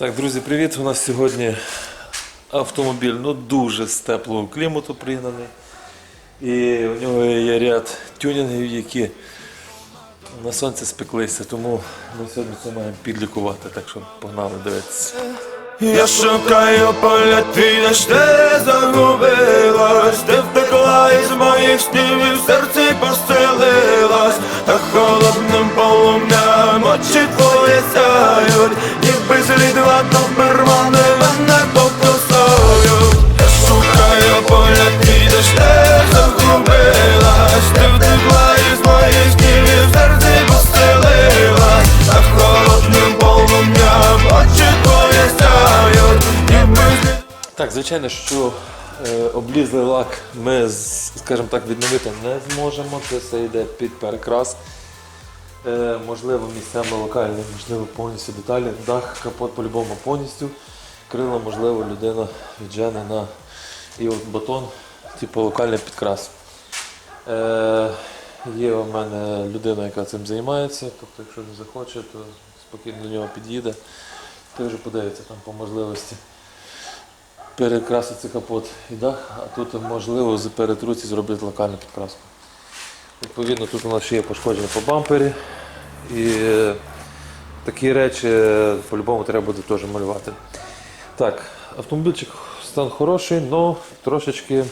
Так, друзі, привіт! У нас сьогодні автомобіль ну, дуже з теплого клімату пригнаний. І у нього є ряд тюнінгів, які на сонці спеклися, тому ми сьогодні це маємо підлікувати, так що погнали дивитися. Я шукаю поля твій, де ж ти загубилась, ти втекла із моїх снів і в серці поселилась, та холодним полум'ям очі твої сяють, вони мене покусають. Я шукаю поля твій, де ж ти загубилась, ти втекла із моїх холодним полум'ям очі твої Так, звичайно, що е, облізлий лак ми, скажімо так, відновити не зможемо. Це все йде під перекрас. Е, можливо, місцями локальні, можливо, повністю деталі. Дах, капот по-любому повністю. Крила, можливо, людина віджене на і от батон, типу локальний підкрас. Е, є у мене людина, яка цим займається, тобто, якщо не захоче, то спокійно до нього під'їде. Ти вже подивиться там по можливості перекрасити капот і дах, а тут можливо з перетруці зробити локальну підкраску. Відповідно, тут у нас ще є пошкодження по бампері. І е, такі речі е, по-любому треба буде теж малювати. Так, автомобільчик стан хороший, але трошечки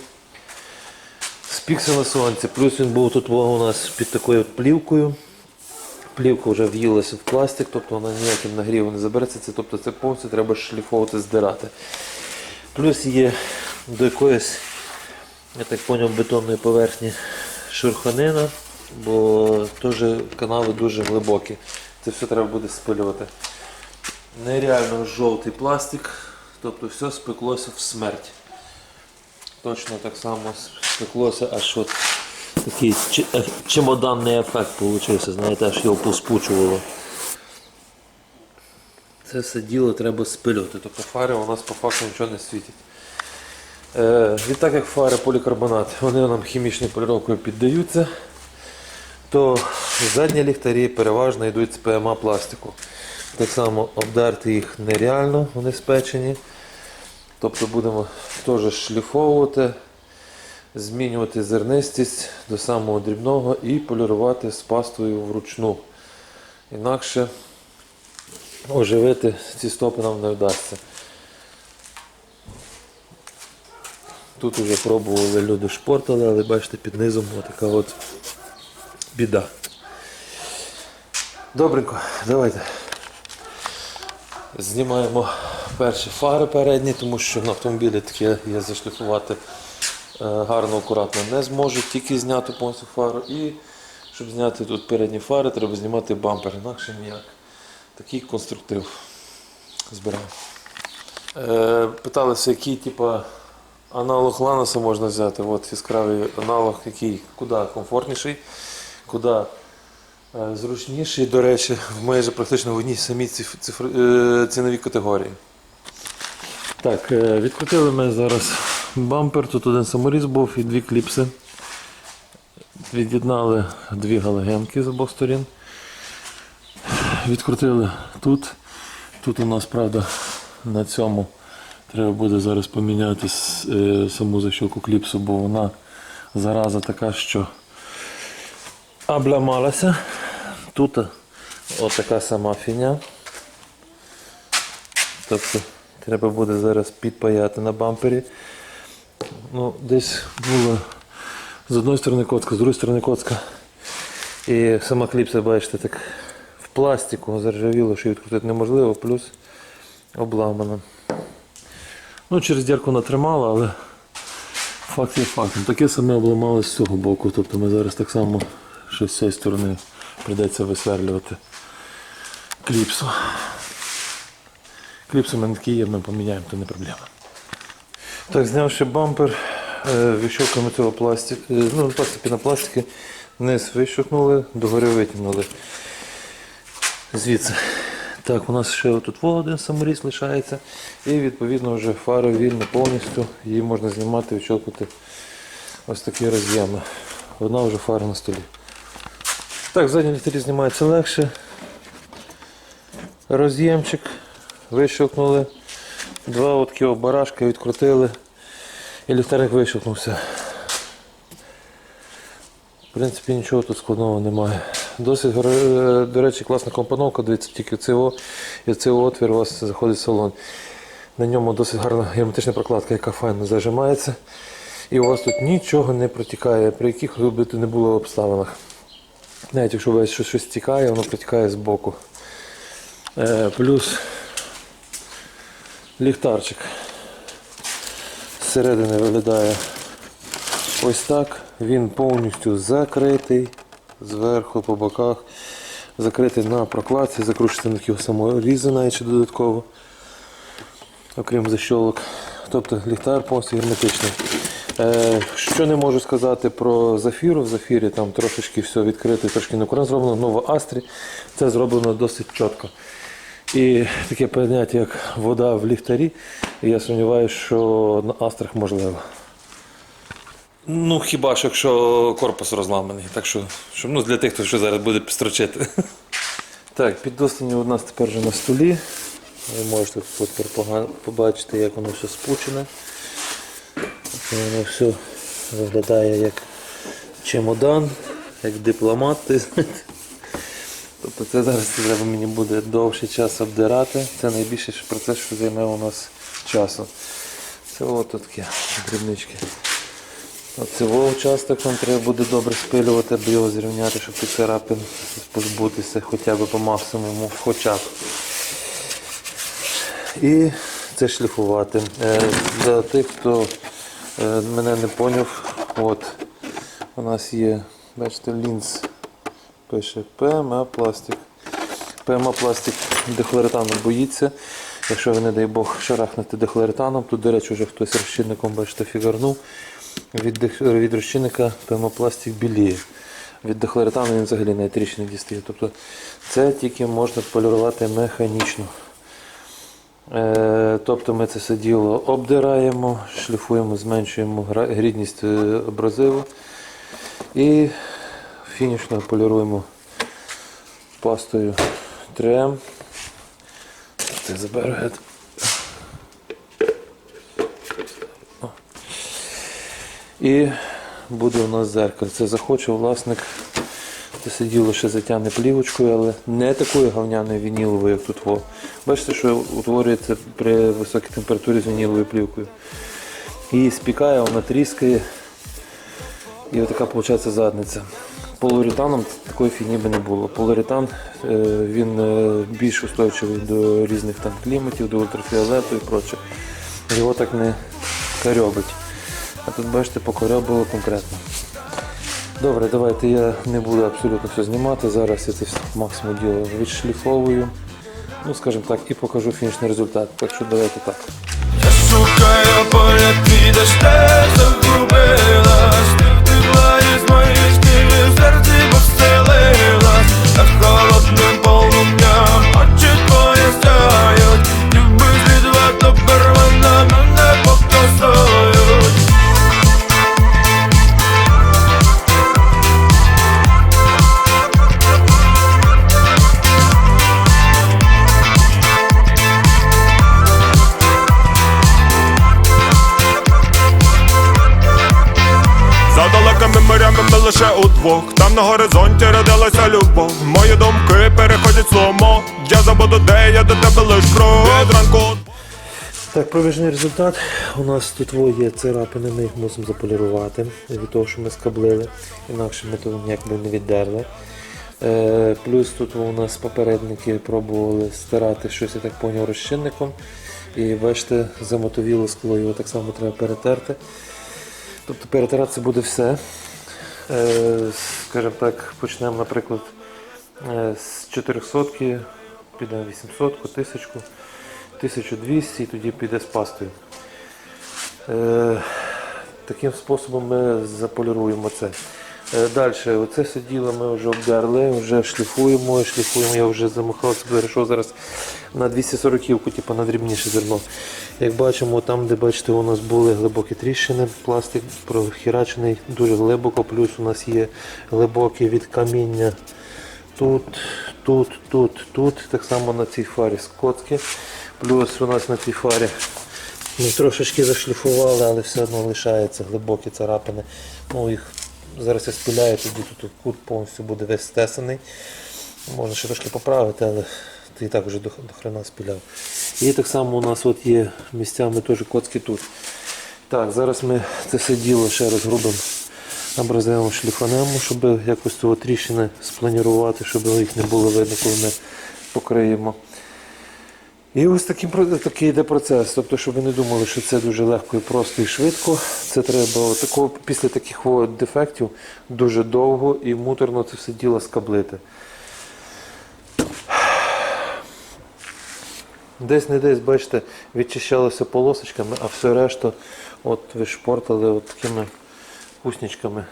спікся на сонці. Плюс він був тут у нас під такою плівкою. Плівка вже в'їлася в пластик, тобто вона ніяким нагрівом не забереться. Це, тобто це повністю треба шліфовувати, здирати. Плюс є до якоїсь, я так зрозумів, бетонної поверхні шурханина, бо теж канави дуже глибокі. Це все треба буде спилювати. Нереально жовтий пластик, тобто все спеклося в смерть. Точно так само спеклося, аж от такий е, чемоданний ефект вийшов, знаєте, аж його поспучувало. Це все діло треба спилювати. Тобто фари у нас по факту нічого не світять. Е, відтак як фари полікарбонат, вони нам хімічною поліровкою піддаються, то задні ліхтарі переважно йдуть з ПМА пластику. Так само обдерти їх нереально, вони спечені. Тобто будемо теж шліфовувати, змінювати зернистість до самого дрібного і полірувати з пастою вручну. Інакше оживити ці стопи нам не вдасться. Тут вже пробували люди шпортали, але бачите, під низом така от біда. Добренько, давайте. Знімаємо перші фари передні, тому що на автомобілі таке я зашліфувати е, гарно, акуратно не зможу, тільки зняти повністю фару. І щоб зняти тут передні фари, треба знімати бампер, інакше ніяк. Такий конструктив збираємо. Е, питалися, який типу, аналог Ланоса можна взяти. От яскравий аналог, який куди комфортніший, куди е, зручніший. До речі, в майже практично в одній самій циф- цифр- е, ціновій категорії. Так, е, відкрутили ми зараз бампер. Тут один саморіз був і дві кліпси. Від'єднали дві галогенки з обох сторін. Відкрутили тут. Тут у нас, правда, на цьому треба буде зараз поміняти е, саму защілку кліпсу, бо вона зараза така, що облямалася. Тут отака сама фіня. Тобто треба буде зараз підпаяти на бампері. Ну, десь було з одної сторони коцка, з другої сторони коцка. І сама кліпса, бачите, так в пластику заржавіло, що відкрутити неможливо, плюс обламана. Ну, через дірку натримала, але факт є фактом. Таке саме обламалось з цього боку. Тобто ми зараз так само ще з цієї сторони прийдеться висверлювати кліпсу. Кліпсу мене такі ми поміняємо, то не проблема. Так, знявши бампер, е, вищовками цього пластик, е, ну, пластики на пластики, низ вищухнули, догори витягнули. Звідси. Так, у нас ще тут один саморіз лишається. І відповідно вже фара вільна повністю. Її можна знімати, відщелкати ось такі роз'єми. Одна вже фара на столі. Так, задні ліхтарі знімається легше. Роз'ємчик вищелкнули. Два от такого барашка відкрутили. І ліхтарик вищелкнувся. В принципі, нічого тут складного немає. Досить, е, до речі, класна компоновка, дивіться, тільки в ЦО і в отвір у вас заходить в салон. На ньому досить гарна герметична прокладка, яка файно зажимається. І у вас тут нічого не протікає, при яких би не було обставинах. Навіть якщо у вас щось, щось тікає, воно протікає з боку. Е, плюс ліхтарчик зсередини виглядає ось так. Він повністю закритий зверху по боках, закритий на прокладці, закручений на такі саморізи навіть додатково, окрім защолок. Тобто ліхтар повністю герметичний. Е, що не можу сказати про зафіру. В зафірі там трошечки все відкрито, трошки неаккуратно зроблено. Ну, в Астрі це зроблено досить чітко. І таке поняття, як вода в ліхтарі, я сумніваюся, що на Астрах можливо. Ну, хіба що якщо корпус розламаний. Так що, щоб, ну, для тих, хто що зараз буде строчити. Так, піддостані у нас тепер вже на столі. Ви можете тут побачити, як воно все спучене. Воно все виглядає як чемодан, як дипломат. Тобто це зараз треба мені буде довший час обдирати. Це найбільший процес, що займе у нас часу. Це от таке дрібнички. Оце участок нам треба буде добре спилювати, аби його зрівняти, щоб тих царапин позбутися хоча б по максимуму, хоча б. І це шліфувати. Е, Для тих, хто е, мене не поняв, от у нас є, бачите, лінз пише ПМА пластик. ПМА пластик дехлоретану боїться. Якщо ви, не дай Бог, шарахнете дехлоретаном, тут, до речі, вже хтось розчинником, бачите, фігарнув. Від, від розчинника ПМА пластик біліє. Від дехлоретану він взагалі навіть тріщини дістає. Тобто це тільки можна полірувати механічно. Е, тобто ми це все діло обдираємо, шліфуємо, зменшуємо грідність е, абразиву і фінішно поліруємо пастою 3М. Це заберу геть. О. І буде у нас зеркало. Це захоче власник. Це сиділо ще затягне плівочкою, але не такою говняною вініловою, як тут. Бачите, що утворюється при високій температурі з вініловою плівкою. Її спікає, вона тріскає. І отака виходить задниця. Полуретаном такої фігні би не було. Полуретан е, він е, більш устойчивий до різних там кліматів, до ультрафіолету і проче. Його так не карьобить. А тут бачите, покорьобило конкретно. Добре, давайте я не буду абсолютно все знімати. Зараз я це максимум діло відшліфовую. Ну, скажімо так, і покажу фінішний результат. Так що давайте так. Я шукаю поля ж ти загубилась Ти втекла моїх снів, серці родилася Мої думки переходять сломо Я забуду, де я до тебе лиш ранку Так, проміжний результат. У нас тут є царапини, ми їх мусимо заполірувати від того, що ми скаблили, інакше ми то ніяк би не віддерли. Е, плюс тут у нас попередники пробували стирати щось, я так поняв, розчинником. І бачите, замотовіло скло, його так само треба перетерти. Тобто перетиратися буде все. Е, скажімо так, почнемо, наприклад, з 400 підемо 800, 1000. 1200 і тоді піде з пастою. Е, таким способом ми заполіруємо це. Е, далі, оце все діло ми вже обдерли, вже шліфуємо, шліфуємо, я вже замахався, перейшов зараз на 240-ку, типу на дрібніше зерно. Як бачимо, там, де бачите, у нас були глибокі тріщини, пластик прохірачений дуже глибоко, плюс у нас є глибокі від каміння тут, тут, тут, тут. Так само на цій фарі скотки. Плюс у нас на цій фарі ми трошечки зашліфували, але все одно лишаються глибокі царапини. Ну, їх зараз я спіляю, тоді тут кут повністю буде весь стесаний. Можна ще трошки поправити, але ти і так вже до, хрена спіляв. І так само у нас от є місцями теж коцки тут. Так, зараз ми це все діло ще раз абразивом шліфанемо, щоб якось цього тріщини спланірувати, щоб їх не було видно, коли ми покриємо. І ось такий, такий йде процес. Тобто, щоб ви не думали, що це дуже легко і просто і швидко. Це треба отако, після таких дефектів дуже довго і муторно це все діло скаблити. Десь не десь, бачите, відчищалося полосочками, а все решта от ви шпортали от такими кусничками.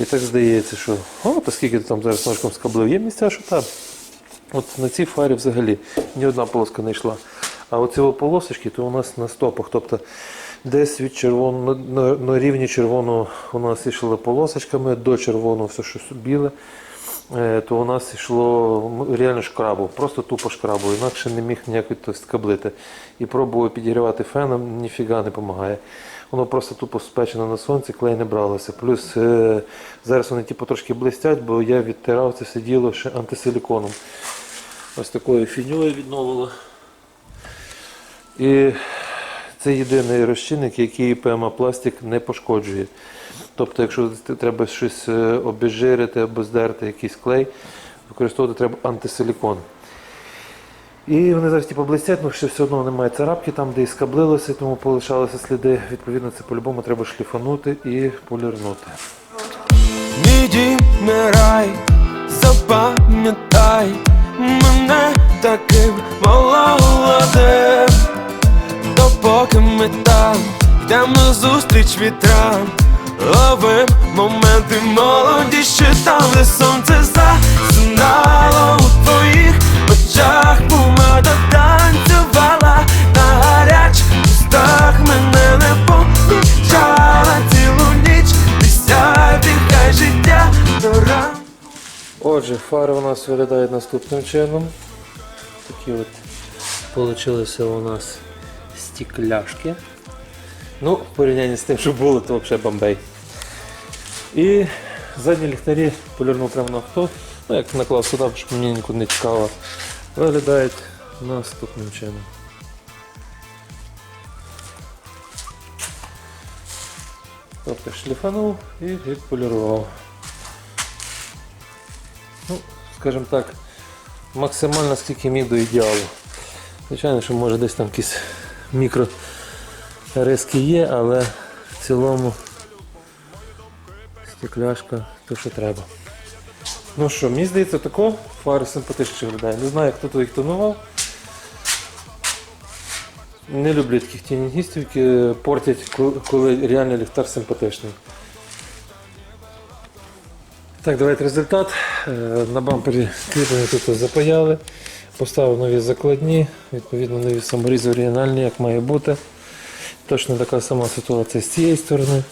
І так здається, що о, та скільки там зараз ножком скаблив. Є місця, що там. От на цій фарі взагалі ні одна полоска не йшла. А оці полосочки, то у нас на стопах. Тобто десь від червоного, на, на, рівні червоного у нас йшли полосочками, до червоного все, що біле, то у нас йшло реально шкрабу, просто тупо шкрабу, інакше не міг ніяк скаблити. І пробував підігрівати феном, ніфіга не допомагає. Воно просто тупо спечено на сонці, клей не бралося. Плюс е, зараз вони типу, трошки блистять, бо я відтирав це все діло ще антисиліконом. Ось такою фіньою відновило. І це єдиний розчинник, який ПМА пластик не пошкоджує. Тобто, якщо треба щось е, обезжирити або здерти якийсь клей, використовувати треба антисилікон. І вони зараз типу, блистять, але ще все одно немає царапки там, де і скаблилося, тому полишалися сліди. Відповідно, це по-любому треба шліфанути і полірнути. Мій запам'ятай мене таким молодим Допоки ми там йдемо зустріч вітрам Ловим моменти молодіші там, де сонце засинало у твоїх очах. Помада танцювала на гарячих устах Мене не помічала цілу ніч. Десяти, хай життя до ран Отже, фари у нас виглядають наступним чином. Такі от получилися у нас стекляшки. Ну, в порівнянні з тим, що було, то взагалі бомбей. І задні ліхтарі полірнув прямо на авто. Ну, як наклав сюди, щоб мені нікуди не цікаво. Виглядають наступним чином. Тобто шліфанув і відполірував. Ну, скажімо так, максимально скільки міг до ідеалу. Звичайно, що може десь там якісь мікро риски є, але в цілому стекляшка то, що треба. Ну що, мені здається, тако фари симпатичніше виглядає. Не знаю, хто то їх тонував. Не люблю таких тюнінгістів, які портять, коли- реально ліхтар симпатичний. Так, давайте результат. Е, На бампері кріплення тут запаяли, поставив нові закладні, відповідно нові саморізи оригінальні, як має бути. Точно така сама ситуація з цієї сторони.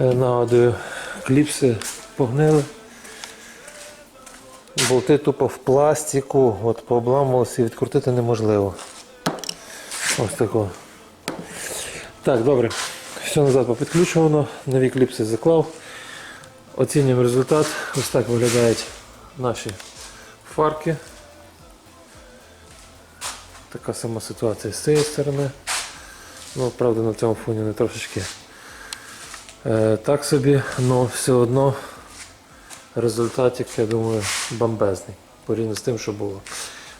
Е, Нагадую, кліпси погнили. Болти тупо в пластику, от пообламувалися і відкрутити неможливо. Ось тако. Так, добре. Все назад попідключувано, нові кліпси заклав. Оцінюємо результат. Ось так виглядають наші фарки. Така сама ситуація з цієї сторони. Ну, правда, на цьому фоні не трошечки е, так собі, але все одно результатик, я думаю, бомбезний. Порівняно з тим, що було.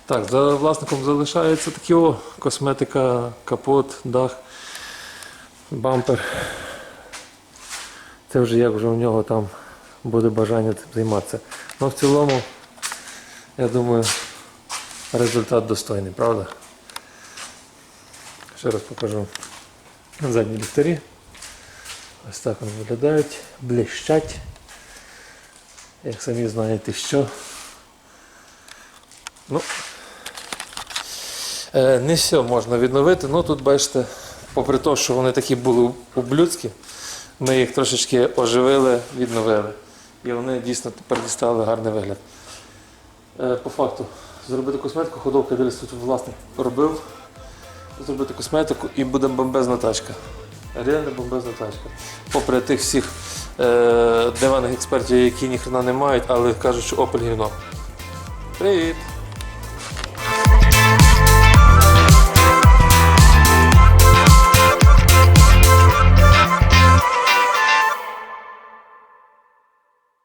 Так, за власником залишається такі о, косметика, капот, дах, бампер. Це вже як вже у нього там буде бажання займатися. Ну в цілому, я думаю, результат достойний, правда? Ще раз покажу задні ліхтарі. Ось так вони виглядають, блищать. Як самі знаєте що. Ну, е, не все можна відновити. Ну тут бачите, попри те, що вони такі були ублюдські, ми їх трошечки оживили, відновили. І вони дійсно тепер дістали гарний вигляд. Е, По факту, зробити косметику, ходовка десь тут власник робив. Зробити косметику і буде бомбезна тачка. Реально бомбезна тачка. Попри тих всіх е, диваних експертів, які ніхрена не мають, але кажуть, що Opel гівно. Привіт!